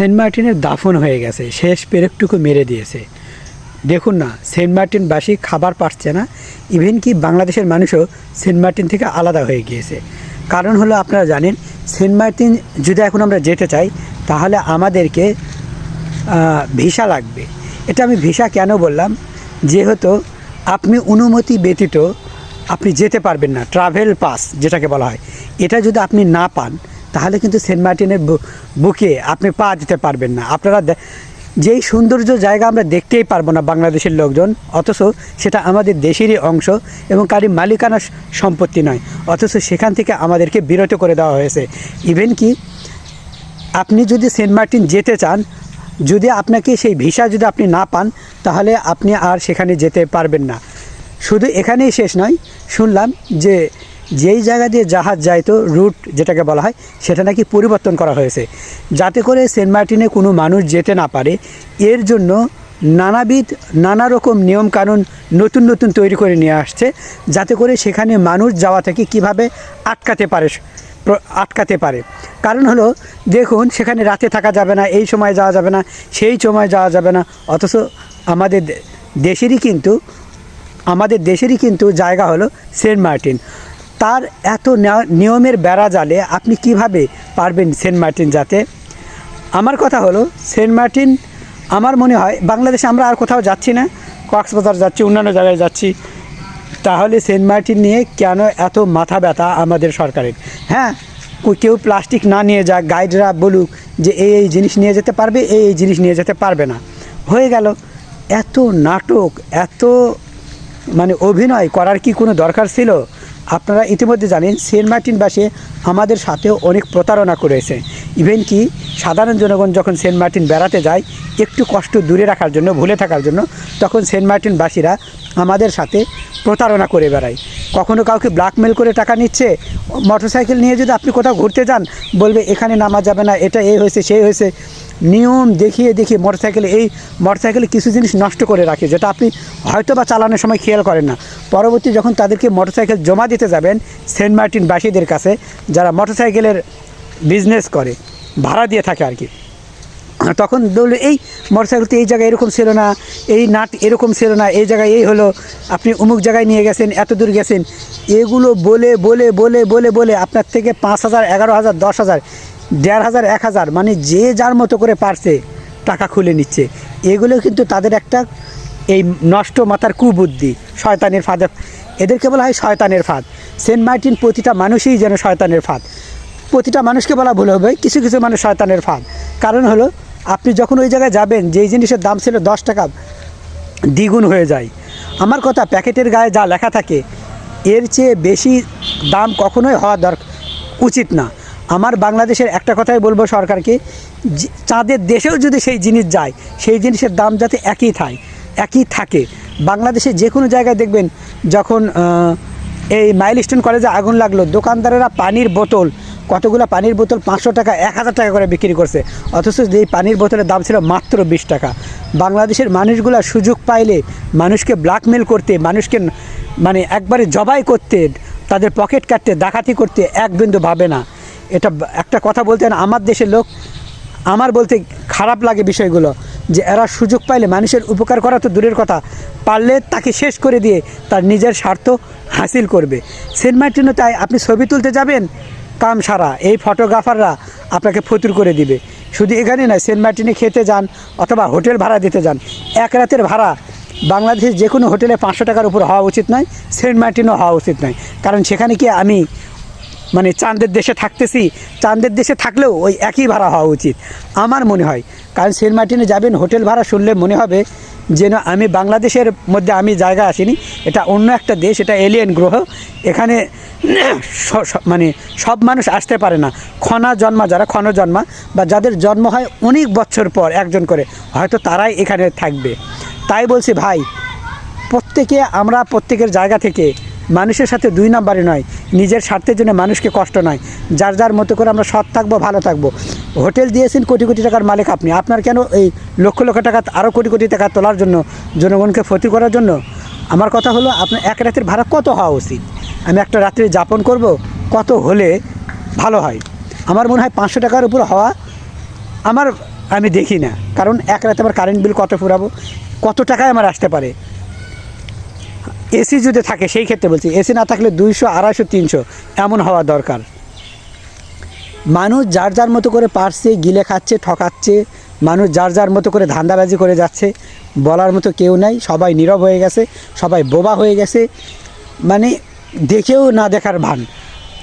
Saint মার্টিনের দাফন হয়ে গেছে, শেষ পেরেকটুকু মেরে দিয়েছে। দেখুন না, সেন্ট মার্টিনবাসী খাবার পাচ্ছে না, ইভেন কি বাংলাদেশের মানুষও সেন্ট মার্টিন থেকে আলাদা হয়ে গিয়েছে। কারণ হলো আপনারা জানেন, সেন্ট মার্টিন যদি এখন আমরা যেতে চাই, তাহলে আমাদেরকে ভিসা লাগবে। এটা আমি ভিসা কেন বললাম? যেহেতু আপনি অনুমতি ব্যতীত আপনি যেতে পারবেন না, ট্রাভেল পাস যেটাকে বলা হয়। এটা যদি আপনি না পান তাহলে কিন্তু সেন্ট মার্টিনের বুকে আপনি পা দিতে পারবেন না। আপনারা যেই সৌন্দর্য জায়গা আমরা দেখতেই পারব না বাংলাদেশের লোকজন, অথচ সেটা আমাদের দেশেরই অংশ এবং কারি মালিকানা সম্পত্তি নয়, অথচ সেখান থেকে আমাদেরকে বিরত করে দেওয়া হয়েছে। ইভেন কি, আপনি যদি সেন্ট মার্টিন যেতে চান, যদি আপনাকে সেই ভিসা যদি আপনি না পান, তাহলে আপনি আর সেখানে যেতে পারবেন না। শুধু এখানেই শেষ নয়, শুনলাম যে যেই জায়গা দিয়ে জাহাজ যায় তো রুট যেটাকে বলা হয়, সেটা নাকি পরিবর্তন করা হয়েছে। যাতে করে সেন্ট মার্টিনে কোনো মানুষ যেতে না পারে, এর জন্য নানাবিধ নানা রকম নিয়মকানুন নতুন নতুন তৈরি করে নিয়ে আসছে, যাতে করে সেখানে মানুষ যাওয়া থেকে কীভাবে আটকাতে পারে আটকাতে পারে। কারণ হলো, দেখুন, সেখানে রাতে থাকা যাবে না, এই সময় যাওয়া যাবে না, সেই সময় যাওয়া যাবে না। অথচ আমাদের দেশেরই কিন্তু, আমাদের দেশেরই কিন্তু জায়গা হলো সেন্ট মার্টিন। তার এত নিয়মের বেড়া জালে আপনি কীভাবে পারবেন সেন্ট মার্টিন যাতে? আমার কথা হলো, সেন্ট মার্টিন আমার মনে হয় বাংলাদেশে আমরা আর কোথাও যাচ্ছি না, কক্সবাজার যাচ্ছি, অন্যান্য জায়গায় যাচ্ছি। তাহলে সেন্ট মার্টিন নিয়ে কেন এত মাথা ব্যথা আমাদের সরকারের? হ্যাঁ কেউ প্লাস্টিক না নিয়ে যাক, গাইডরা বলুক যে এই এই জিনিস নিয়ে যেতে পারবে, এই এই জিনিস নিয়ে যেতে পারবে না। হয়ে গেল, এত নাটক, এত মানে অভিনয় করার কি কোনো দরকার ছিল? আপনারা ইতিমধ্যে জানেন, সেন্ট মার্টিনবাসী আমাদের সাথেও অনেক প্রতারণা করেছে। ইভেন কি, সাধারণ জনগণ যখন সেন্ট মার্টিন বেড়াতে যায়, একটু কষ্ট দূরে রাখার জন্য, ভুলে থাকার জন্য, তখন সেন্ট মার্টিনবাসীরা আমাদের সাথে প্রতারণা করে বেড়ায়। কখনো কাউকে ব্ল্যাকমেল করে টাকা নিচ্ছে মোটরসাইকেল নিয়ে যদি আপনি কোথাও ঘুরতে যান, বলবে, এখানে নামা যাবে না, এটা এই হয়েছে সেই হয়েছে। নিয়ম দেখিয়ে দেখিয়ে মোটরসাইকেলে, এই মোটরসাইকেলে কিছু জিনিস নষ্ট করে রাখে, যেটা আপনি হয়তো বা চালানোর সময় খেয়াল করেন না। পরবর্তী যখন তাদেরকে মোটরসাইকেল জমা দিতে যাবেন সেন্ট মার্টিন বাসীদের কাছে, যারা মোটরসাইকেলের বিজনেস করে, ভাড়া দিয়ে থাকে আর কি, তখন বলল এই মোটরসাইকেলটি এই জায়গায় এরকম ছিল না, এই নাট এরকম ছিল না, এই জায়গায় এই হলো, আপনি অমুক জায়গায় নিয়ে গেছেন, এত দূর গেছেন। এগুলো বলে বলে বলে বলে বলে আপনার থেকে পাঁচ হাজার, এগারো হাজার, দশ হাজার দেড় হাজার, এক হাজার মানে যে যার মতো করে পারছে টাকা খুলে নিচ্ছে। এগুলো কিন্তু তাদের একটা এই নষ্ট মাথার কুবুদ্ধি, শয়তানের ফাঁদে। এদেরকে বলা হয় শয়তানের ফাঁদ। সেন্ট মার্টিন প্রতিটা মানুষই যেন শয়তানের ফাঁদ। প্রতিটা মানুষকে বলা ভুল হবে, কিছু কিছু মানুষ শয়তানের ফাঁদ। কারণ হলো, আপনি যখন ওই জায়গায় যাবেন, যেই জিনিসের দাম ছিল দশ টাকা, দ্বিগুণ হয়ে যায়। আমার কথা, প্যাকেটের গায়ে যা লেখা থাকে, এর চেয়ে বেশি দাম কখনোই হওয়া দরকার উচিত না। আমার বাংলাদেশের একটা কথাই বলব সরকারকে চাঁদের দেশেও যদি সেই জিনিস যায়, সেই জিনিসের দাম যাতে একই থাকে একই থাকে। বাংলাদেশে যে কোনো জায়গায় দেখবেন যখন এই মাইলস্টোন কলেজে আগুন লাগল, দোকানদারেরা পানির বোতল, কতগুলো পানির বোতল পাঁচশো টাকা, এক হাজার টাকা করে বিক্রি করছে। অথচ এই পানির বোতলের দাম ছিল মাত্র বিশ টাকা। বাংলাদেশের মানুষগুলা সুযোগ পাইলে মানুষকে ব্ল্যাকমেল করতে, মানুষকে মানে একবারে জবাই করতে, তাদের পকেট কাটতে, ডাকাতি করতে এক বিন্দু ভাবে না। এটা একটা কথা বলতেন আমার দেশের লোক আমার বলতে খারাপ লাগে বিষয়গুলো, যে এরা সুযোগ পাইলে মানুষের উপকার করা তো দূরের কথা, পারলে তাকে শেষ করে দিয়ে তার নিজের স্বার্থ হাসিল করবে। সেন্ট মার্টিনও তাই, আপনি ছবি তুলতে যাবেন, কাম সারা, এই ফটোগ্রাফাররা আপনাকে ফতুর করে দিবে। শুধু এখানে নয়, সেন্ট মার্টিনে খেতে যান অথবা হোটেল ভাড়া দিতে যান। এক রাতের ভাড়া বাংলাদেশের যে কোনো হোটেলে পাঁচশো টাকার উপর হওয়া উচিত নয়, সেন্ট মার্টিনও হওয়া উচিত নয়। কারণ সেখানে কি আমি মানে চাঁদের দেশে থাকতেছি, চাঁদের দেশে থাকলেও ওই একই ভাড়া হওয়া উচিত। আমার মনে হয়, কারণ সেন্ট মার্টিনে যাবেন, হোটেল ভাড়া শুনলে মনে হবে যেন আমি বাংলাদেশের মধ্যে আমি জায়গা আসিনি, এটা অন্য একটা দেশ, এটা এলিয়েন গ্রহ, এখানে মানে সব মানুষ আসতে পারে না। ক্ষণা জন্মা, যারা ক্ষণ জন্মা, বা যাদের জন্ম হয় অনেক বছর পর একজন করে, হয়তো তারাই এখানে থাকবে। তাই বলছি ভাই, প্রত্যেকে আমরা প্রত্যেকের জায়গা থেকে মানুষের সাথে দুই নাম্বারে নয়, নিজের স্বার্থের জন্য মানুষকে কষ্ট নয়, যার যার মতো করে আমরা সৎ থাকব, ভালো থাকব। হোটেল দিয়েছেন কোটি কোটি টাকার মালিক আপনি, আপনার কেন এই লক্ষ লক্ষ টাকা আরও কোটি কোটি টাকা তোলার জন্য, জনগণকে ক্ষতি করার জন্য? আমার কথা হলো আপনার এক রাতের ভাড়া কত হওয়া উচিত? আমি একটা রাত্রে যাপন করব, কত হলে ভালো হয়? আমার মনে হয় পাঁচশো টাকার উপর হওয়া আমার, আমি দেখি না। কারণ এক রাতে আমার কারেন্ট বিল কত ফুরাবো? কত টাকায় আমার আসতে পারে? এসি যদি থাকে, সেই ক্ষেত্রে বলছি, এসি না থাকলে দুইশো, আড়াইশো, তিনশো এমন হওয়া দরকার। মানুষ যার যার মতো করে পারছে, গিলে খাচ্ছে, ঠকাচ্ছে, মানুষ যার যার মতো করে ধান্দাবাজি করে যাচ্ছে, বলার মতো কেউ নাই, সবাই নীরব হয়ে গেছে, সবাই বোবা হয়ে গেছে মানে দেখেও না দেখার ভান।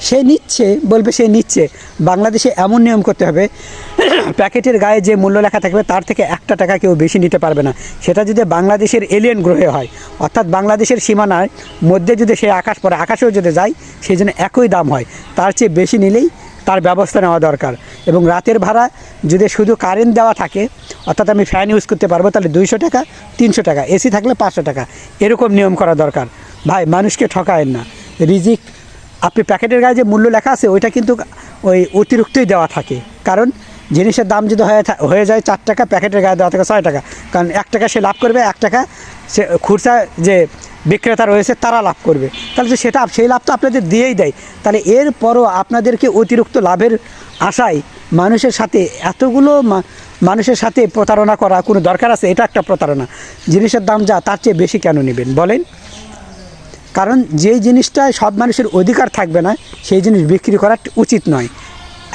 সে নিচ্ছে, বলবে সে নিচ্ছে। বাংলাদেশে এমন নিয়ম করতে হবে, প্যাকেটের গায়ে যে মূল্য লেখা থাকবে, তার থেকে একটা টাকা কেউ বেশি নিতে পারবে না। সেটা যদি বাংলাদেশের এলিয়েন গ্রহে হয়, অর্থাৎ বাংলাদেশের সীমানার মধ্যে যদি সে আকাশ পড়ে, আকাশেও যদি যায় সেই জন্য একই দাম হয়। তার চেয়ে বেশি নিলেই তার ব্যবস্থা নেওয়া দরকার। এবং রাতের ভাড়া যদি শুধু কারেন্ট দেওয়া থাকে, অর্থাৎ আমি ফ্যান ইউজ করতে পারব, তাহলে দুইশো টাকা, তিনশো টাকা, এসি থাকলে পাঁচশো টাকা, এরকম নিয়ম করা দরকার। ভাই, মানুষকে ঠকায়েন না। রিজিক আপনি প্যাকেটের গায়ে যে মূল্য লেখা আছে, ওইটা কিন্তু ওই অতিরিক্তই দেওয়া থাকে। কারণ জিনিসের দাম যদি হয়ে হয়ে যায় চার টাকা, প্যাকেটের গায়ে দেওয়া থাকে ছয় টাকা। কারণ এক টাকা সে লাভ করবে, এক টাকা সে খুচরা যে বিক্রেতা রয়েছে, তারা লাভ করবে। তাহলে তো সেটা সেই লাভ তো আপনাদের দিয়েই দেয়। তাহলে এরপরও আপনাদেরকে অতিরিক্ত লাভের আশায় মানুষের সাথে এতগুলো মানুষের সাথে প্রতারণা করা কোনো দরকার আছে? এটা একটা প্রতারণা। জিনিসের দাম যা, তার চেয়ে বেশি কেন নেবেন? বলেন। কারণ যে জিনিসটায় সব মানুষের অধিকার থাকবে না, সেই জিনিস বিক্রি করা উচিত নয়।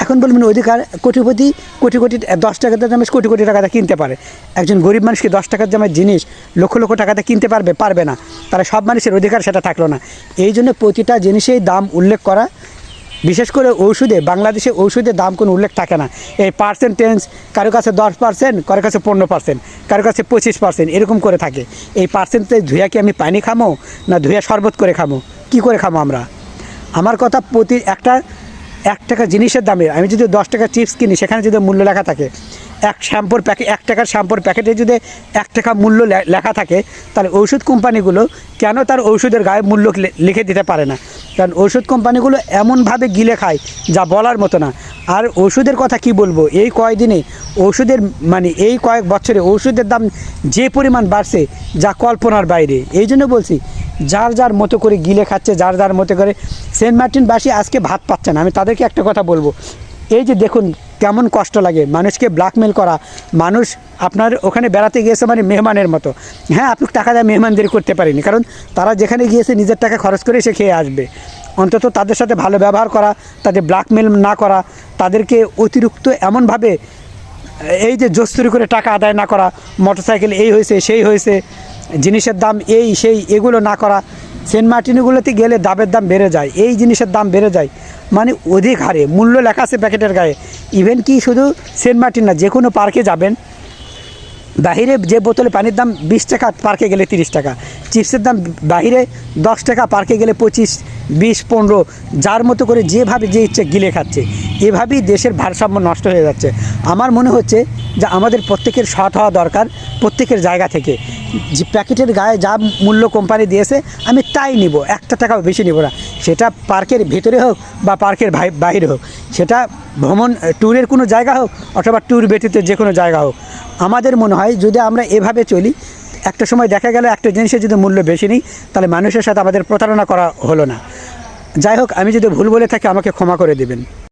এখন বলবেন অধিকার কোটিপতি কোটি কোটি দশ টাকার দামে কোটি কোটি টাকাতে কিনতে পারে। একজন গরিব মানুষকে দশ টাকার দামের জিনিস লক্ষ লক্ষ টাকাতে কিনতে পারবে? পারবে না। তারা সব মানুষের অধিকার সেটা থাকল না। এই জন্য প্রতিটা জিনিসেই দাম উল্লেখ করা বিশেষ করে ঔষধে, বাংলাদেশে ঔষধের দাম কোনো উল্লেখ থাকে না। এই পার্সেন্টেজ কারও কাছে দশ পার্সেন্ট কারও কাছে পনেরো পার্সেন্ট কারও কাছে পঁচিশ পার্সেন্ট এরকম করে থাকে। এই পার্সেন্টেজ ধুয়া কি আমি পানি খামো, না ধুয়া শরবত করে খামো? কি করে খামো আমরা? আমার কথা প্রতি একটা, এক টাকা জিনিসের দামে, আমি যদি দশ টাকা চিপস কিনি, সেখানে যদি মূল্য লেখা থাকে, এক শ্যাম্পুর প্যাকেট এক টাকার শ্যাম্পুর প্যাকেটে যদি এক টাকা মূল্য লেখা থাকে, তাহলে ওষুধ কোম্পানিগুলো কেন তার ওষুধের গায়ে মূল্য লিখে দিতে পারে না? কারণ ওষুধ কোম্পানিগুলো এমনভাবে গিলে খায় যা বলার মতো না। আর ওষুধের কথা কি বলব? এই কয়দিনে ওষুধের মানে এই কয়েক বছরে ওষুধের দাম যে পরিমাণ বাড়ছে যা কল্পনার বাইরে। এই জন্য বলছি, যার যার মতো করে গিলে খাচ্ছে, যার যার মতো করে সেন্ট মার্টিনবাসী আজকে ভাত পাচ্ছে না। আমি তাদেরকে একটা কথা বলব এই যে দেখুন কেমন কষ্ট লাগে, মানুষকে ব্ল্যাকমেল করা, মানুষ আপনার ওখানে বেড়াতে গিয়েছে মানে মেহমানের মতো। হ্যাঁ আপনি টাকা দেয় মেহমানদের করতে পারিনি, কারণ তারা যেখানে গিয়েছে নিজের টাকা খরচ করে সে খেয়ে আসবে। অন্তত তাদের সাথে ভালো ব্যবহার করা, তাদের ব্ল্যাকমেল না করা, তাদেরকে অতিরিক্ত এমনভাবে, এই যে জস্তুরি করে টাকা আদায় না করা, মোটরসাইকেল এই হয়েছে, সেই হয়েছে, জিনিসের দাম এই, সেই, এগুলো না করা সেন্ট মার্টিনগুলোতে গেলে দামের দাম বেড়ে যায়, এই জিনিসের দাম বেড়ে যায়। মানে অধিক হারে, মূল্য লেখা আছে প্যাকেটের গায়ে। ইভেন কি শুধু সেন্ট মার্টিন না, যে কোনো পার্কে যাবেন। বাহিরে যে বোতলে পানির দাম বিশ টাকা পার্কে গেলে তিরিশ টাকা। চিপসের দাম বাহিরে দশ টাকা পার্কে গেলে পঁচিশ, বিশ, পনেরো, যার মতো করে যেভাবে যে ইচ্ছে গিলে খাচ্ছে। এভাবেই দেশের ভারসাম্য নষ্ট হয়ে যাচ্ছে। আমার মনে হচ্ছে যে আমাদের প্রত্যেকের সৎ হওয়া দরকার। প্রত্যেকের জায়গা থেকে। যে প্যাকেটের গায়ে যা মূল্য কোম্পানি দিয়েছে, আমি তাই নিব, একটা টাকাও বেশি নিব না। সেটা পার্কের ভেতরে হোক বা পার্কের বাইরে হোক, সেটা ভ্রমণ ট্যুরের কোনো জায়গা হোক অথবা ট্যুর ব্যতীত যে কোনো জায়গা হোক। আমাদের মনে হয় যদি আমরা এভাবে চলি, একটা সময় দেখা গেল একটা জিনিসের যদি মূল্য বেশি নেই, তাহলে মানুষের সাথে আমাদের প্রতারণা করা হলো না। যাই হোক, আমি যদি ভুল বলে থাকি, আমাকে ক্ষমা করে দেবেন।